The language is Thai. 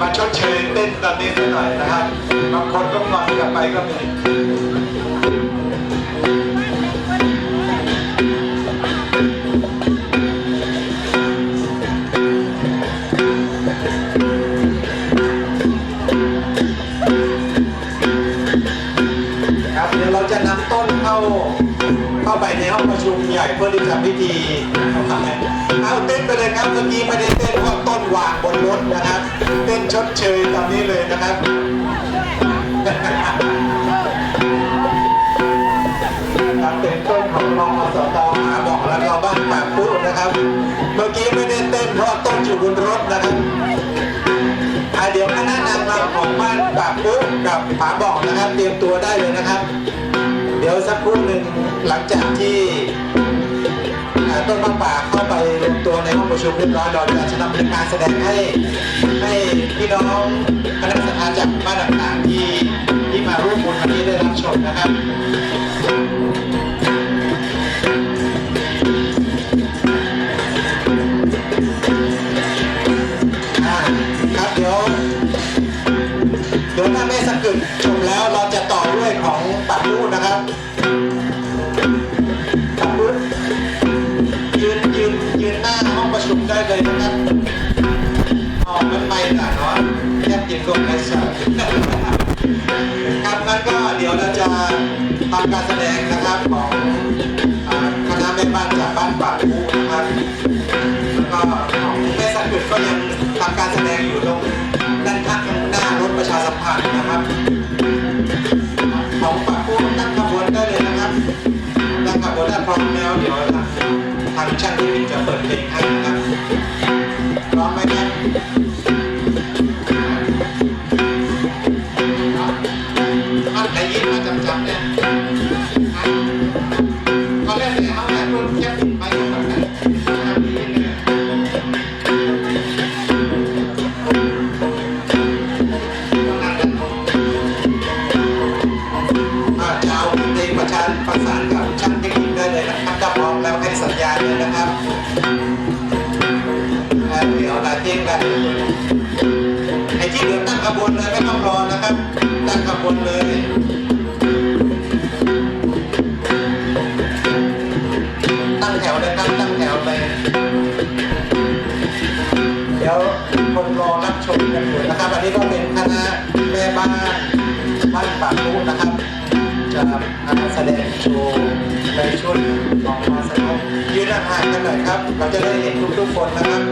มาชดเชยเต้นตอนนี้หน่อยนะครับบางคนก็งอนกลับไปก็มี ในห้องประชุมใหญ่เพื่อที่จะพิธีเอาเต้นไปเลยครับเมื่อกี้ไม่ได้เต้นเพราะต้นวางบนรถนะครับ เต้นชดเชยตอนนี้เลยนะครับครับเป็นต้นของรองอสตหาบอกแล้วก็บ้านปากปุ๊นะครับ เมื่อกี้ไม่ได้เต้นเพราะต้นอยู่บนรถนะครับเดี๋ยวคณะนางรำของบ้านปากปุ๊กับผาบอกนะครับ เตรียมตัวได้เลยนะครับ ดี๋ยวสักครู่หนึ่งหลังจากที่ต้นมะป่าเข้าไปรวมตัวในห้องประชุมเรียบร้อยเราจะนำเป็นการแสดงให้ให้พี่น้องคณะสัตยาจากบ้านต่างๆที่ที่มาร่วมบุญวันนี้ได้รับชมนะครับ อ๋อมันไม่หนาเนาะแค่ยืนลงได้สักครับงั้นก็เดี๋ยวเราจะทำการแสดงนะครับของคณะแม่บ้านจากบ้านป่าลูนะครับแล้วก็แม่สันกุดก็ยังทำการแสดงอยู่ตรงด้านข้างหน้ารถประชาสัมพันธ์นะครับ ของปากพูตั้งขบวนได้เลยนะครับตั้งขบวนได้พร้อมแล้วเดี๋ยวทางทางช่างที่จะเปิดเพลงให้นะครับ ประชานประสานกับช่างเทคนิคได้เลยนะครับถ้าพร้อมแล้วให้สัญญาณเลยนะครับเดี๋ยวลาเที่ยงกันไอ้ที่เหลือตั้งขบวนเลยไม่ต้องรอนะครับ ตั้งขบวนเลย คนรอรับชมกันอยู่นะครับ อันนี้ก็เป็นคณะแม่บ้านบ้านปากลูกนะครับจะมาแสดงโชว์ในชุดของมาสนุกยืนห่างกันหน่อยครับ เราจะได้เห็นทุกๆคนนะครับ